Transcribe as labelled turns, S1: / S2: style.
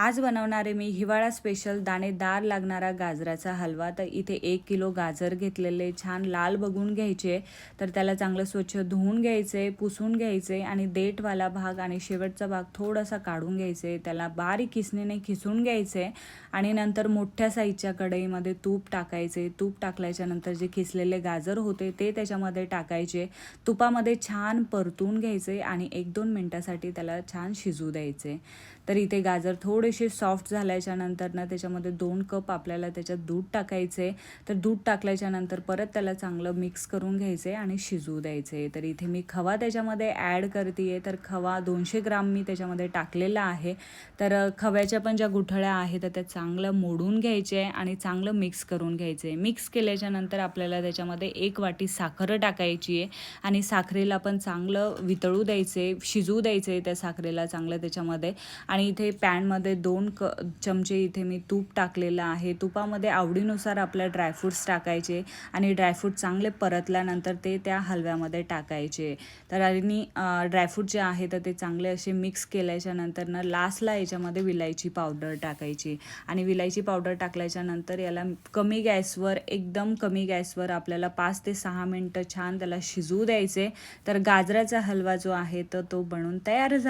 S1: आज बनवणारे मी हिवाळा स्पेशल दाणेदार लागणारा गाजराचा हलवा. तर इथे एक किलो गाजर घेतलेले छान लाल बघून घ्यायचे. तर त्याला चांगलं स्वच्छ धुवून घ्यायचे पुसून घ्यायचे आणि देठवाला भाग आणि शेवटचा भाग थोडासा काढून घ्यायचे. त्याला बारीक किसणीने खिसून घ्यायचे आणि नंतर मोठ्या साईजच्या कढईमध्ये तूप टाकायचे. तूप टाकल्याच्या नंतर जे खिसलेले गाजर होते ते त्याच्यामध्ये टाकायचे. तुपामध्ये छान परतून घ्यायचे आणि एक दोन मिनटासाठी त्याला छान शिजू द्यायचे. तर इथे गाजर थोडे थोडेसे सॉफ्ट झाल्याच्यानंतर ना त्याच्यामध्ये दोन कप आपल्याला त्याच्यात दूध टाकायचे. तर दूध टाकल्याच्या नंतर परत त्याला चांगलं मिक्स करून घ्यायचे आणि शिजवू द्यायचे. तर इथे मी खवा त्याच्यामध्ये ॲड करते तर खवा दोनशे ग्राम मी त्याच्यामध्ये टाकलेला आहे. तर खव्याच्या पण ज्या गुठळ्या आहेत तर त्या चांगलं मोडून घ्यायचे आणि चांगलं मिक्स करून घ्यायचे. मिक्स केल्याच्यानंतर आपल्याला त्याच्यामध्ये एक वाटी साखर टाकायची आहे आणि साखरेला पण चांगलं वितळू द्यायचे शिजू द्यायचे त्या साखरेला चांगलं त्याच्यामध्ये. आणि इथे पॅनमध्ये दोन क चमचे इथे मी तूप टाकलेलं आहे. तुपामध्ये आवडीनुसार आपल्या ड्रायफ्रूट्स टाकायचे आणि ड्रायफ्रूट चांगले परतल्यानंतर ते त्या हलव्यामध्ये टाकायचे. तर आणि ड्रायफ्रूट जे आहे तर ते चांगले असे मिक्स केल्याच्यानंतर ना लास्टला याच्यामध्ये विलायची पावडर टाकायची. आणि विलायची पावडर टाकल्याच्यानंतर याला कमी गॅसवर एकदम कमी गॅसवर आपल्याला पाच ते सहा मिनटं छान त्याला शिजवू द्यायचे. तर गाजराचा हलवा जो आहे तर तो बनून तयार झाला.